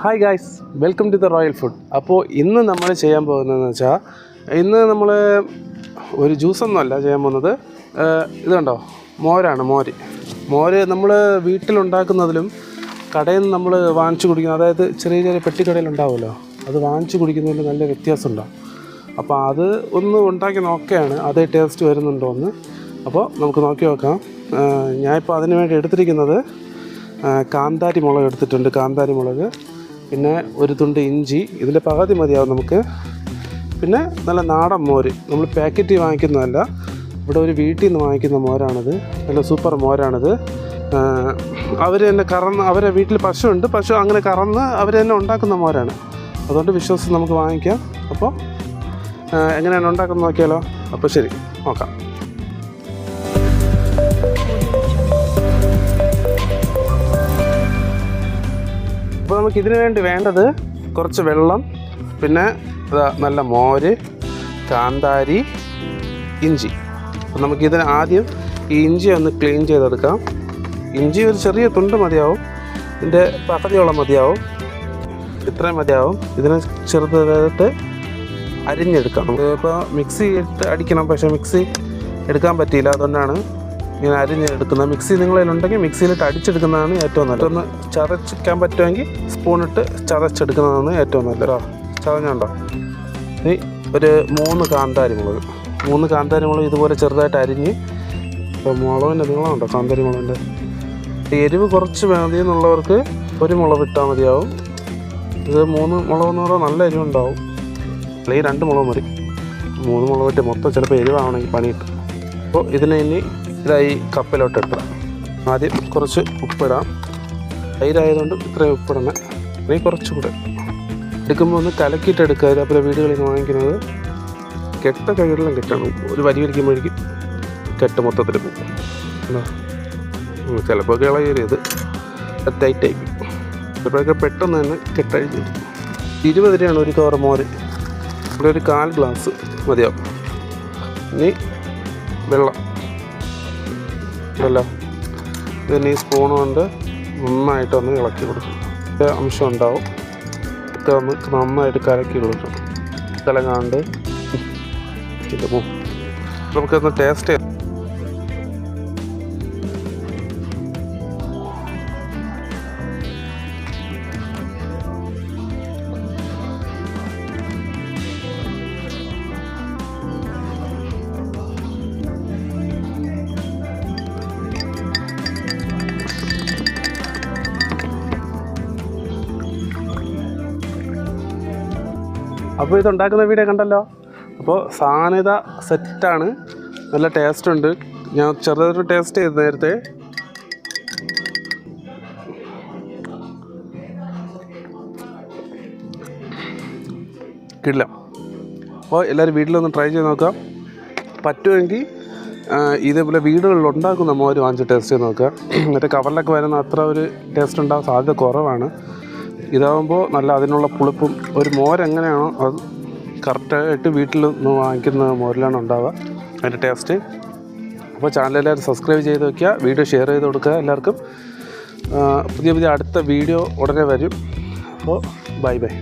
Hi guys welcome to the royal food അപ്പോൾ ഇന്ന് നമ്മൾ ചെയ്യാൻ പോകുന്നതെന്ന് വെച്ചാൽ ഇന്ന് നമ്മൾ ഒരു ജ്യൂസൊന്നുമല്ല ചെയ്യാൻ പോകുന്നത്. ഇത് കണ്ടോ? മോരാണ് മോര്. മോര് നമ്മൾ വീട്ടിലുണ്ടാക്കുന്നതിലും കടയിൽ നിന്ന് നമ്മൾ വാങ്ങിച്ചു കുടിക്കുന്ന അതായത് ചെറിയ ചെറിയ പെട്ടിക്കടയിൽ ഉണ്ടാവുമല്ലോ അത് വാങ്ങിച്ചു കുടിക്കുന്നതിൽ നല്ല വ്യത്യാസമുണ്ടാവും അപ്പോൾ അത് ഒന്ന് ഉണ്ടാക്കി നോക്കുകയാണ് അതേ ടേസ്റ്റ് വരുന്നുണ്ടോ എന്ന്. അപ്പോൾ നമുക്ക് നോക്കി നോക്കാം. ഞാനിപ്പോൾ അതിന് വേണ്ടി എടുത്തിരിക്കുന്നത് കാന്താരി മുളക് എടുത്തിട്ടുണ്ട് കാന്താരി മുളക്. പിന്നെ ഒരു തുണ്ട് ഇഞ്ചി ഇതിന്റെ പകുതി മതിയാവും നമുക്ക്. പിന്നെ നല്ല നാടൻ മോര് നമ്മൾ പാക്കറ്റിൽ വാങ്ങിക്കുന്നതല്ല ഇവിടെ ഒരു വീട്ടിൽ നിന്ന് വാങ്ങിക്കുന്ന മോരാണിത്. നല്ല സൂപ്പർ മോരാണിത്. അവർ തന്നെ കറന്ന് അവരെ വീട്ടിൽ പശുവുണ്ട് പശു അങ്ങനെ കറന്ന് അവർ തന്നെ ഉണ്ടാക്കുന്ന മോരാണ്. അതുകൊണ്ട് വിശ്വസിച്ച് നമുക്ക് വാങ്ങിക്കാം. അപ്പോൾ എങ്ങനെയാണ് ഉണ്ടാക്കുന്നത് നോക്കിയാലോ? അപ്പോൾ ശരി നോക്കാം. നമുക്ക് ഇതിനു വേണ്ടി വേണ്ടത് കുറച്ച് വെള്ളം പിന്നെ നല്ല മോര് കാന്താരി ഇഞ്ചി. അപ്പം നമുക്കിതിന് ആദ്യം ഈ ഇഞ്ചി ഒന്ന് ക്ലീൻ ചെയ്തെടുക്കാം. ഇഞ്ചി ഒരു ചെറിയ തുണ്ട് മതിയാവും. ഇതിന്റെ പകുതിയോളം മതിയാവും. ഇത്രയും മതിയാവും. ഇതിനെ ചെറുതായിട്ട് അരിഞ്ഞെടുക്കാം ഇപ്പോൾ മിക്സി ഇട്ട് അടിക്കണം പക്ഷേ മിക്സി എടുക്കാൻ പറ്റിയില്ല. അതുകൊണ്ടാണ് ഇങ്ങനെ അരിഞ്ഞെടുക്കുന്നത് മിക്സി നിങ്ങളതിലുണ്ടെങ്കിൽ മിക്സിയിലിട്ട് അടിച്ചെടുക്കുന്നതാണ് ഏറ്റവും നല്ലത്. ഒന്ന് ചതച്ചിക്കാൻ പറ്റുമെങ്കിൽ സ്പൂണിട്ട് ചതച്ചെടുക്കുന്നതാണ് ഏറ്റവും നല്ലത് ചതഞ്ഞുണ്ടോ? ഇനി ഒരു മൂന്ന് കാന്താരി മുളക് മൂന്ന് കാന്താരി മുളക് ഇതുപോലെ ചെറുതായിട്ട് അരിഞ്ഞ് ഇപ്പോൾ മുളകിന്റെ നീളമുണ്ടോ കാന്താരി മുളകിന്റെ എരിവ് കുറച്ച് മതി എന്നുള്ളവർക്ക് ഒരു മുളക് ഇട്ടാൽ മതിയാവും. ഇത് മൂന്ന് മുളക് എന്ന് പറഞ്ഞാൽ നല്ല എരിവുണ്ടാവും. അല്ലെങ്കിൽ രണ്ട് മുളക് മതി. മൂന്ന് മുളക് ഇട്ട് മൊത്തം ചിലപ്പോൾ എരിവാണെങ്കിൽ പണി കിട്ടും അപ്പോൾ ഇതിനെ ഇനി ഇതായി കപ്പലോട്ട് ഇട്ടാം ആദ്യം കുറച്ച് ഉപ്പിടാം. തൈരായതുകൊണ്ട് ഇത്രയും ഉപ്പിടണം ഇനി കുറച്ചുകൂടെ. എടുക്കുമ്പോൾ ഒന്ന് കലക്കിയിട്ട് എടുക്കുക. അതേപോലെ വീടുകളിൽ നിന്ന് വാങ്ങിക്കുന്നത് കെട്ട കൈകളിലും കെട്ടണം. ഒരു വരി വരിക്കുമ്പോഴേക്കും കെട്ട് മൊത്തത്തിൽ പോകും. ചിലപ്പോൾ കിളയേറിയത് ടൈറ്റായി ചിലപ്പോഴൊക്കെ പെട്ടെന്ന് തന്നെ കെട്ടഴിഞ്ഞ് ഇരുപത് രൂപയാണ് ഒരു കവർ മോര്. ഇവിടെ ഒരു കാൽ ഗ്ലാസ് മതിയാവും. ഇനി വെള്ളം. വെള്ളം ഇതിന് ഈ സ്പൂൺ കൊണ്ട് നന്നായിട്ടൊന്ന് ഇളക്കി കൊടുക്കും അംശം ഉണ്ടാവും. ഇത് നമുക്ക് നന്നായിട്ട് കലക്കി കൊടുക്കണം. കലങ്ങാണ്ട് ഇത് നമുക്കൊന്ന് ടേസ്റ്റ് ചെയ്യാം. അപ്പോൾ ഇത് ഉണ്ടാക്കുന്ന വീഡിയോ കണ്ടല്ലോ. അപ്പോൾ സാധ്യത സെറ്റാണ് നല്ല ടേസ്റ്റ് ഉണ്ട്. ഞാൻ ചെറുതൊരു ടേസ്റ്റ് ചെയ്ത് നേരത്തെ. കിടില്ല അപ്പോൾ എല്ലാവരും വീട്ടിലൊന്ന് ട്രൈ ചെയ്ത് നോക്കാം. പറ്റുമെങ്കിൽ ഇതേപോലെ വീടുകളിൽ ഉണ്ടാക്കുന്ന മോര് വാങ്ങിച്ച് ടേസ്റ്റ് ചെയ്ത് നോക്കുക. മറ്റേ കവറിലൊക്കെ വരുന്ന അത്ര ഒരു ടേസ്റ്റ് ഉണ്ടാകാൻ സാധ്യത കുറവാണ്. ഇതാകുമ്പോൾ നല്ല അതിനുള്ള പുളിപ്പും. ഒരു മോരെങ്ങനെയാണോ അത് കറക്റ്റായിട്ട് വീട്ടിൽ നിന്ന് വാങ്ങിക്കുന്ന മോരിലാണ് ഉണ്ടാവുക അതിന്റെ ടേസ്റ്റ് അപ്പോൾ ചാനൽ എല്ലാവരും സബ്സ്ക്രൈബ് ചെയ്ത് വയ്ക്കുക വീഡിയോ ഷെയർ ചെയ്ത് കൊടുക്കുക എല്ലാവർക്കും. പുതിയ പുതിയ അടുത്ത വീഡിയോ ഉടനെ വരും. അപ്പോൾ ബൈ ബൈ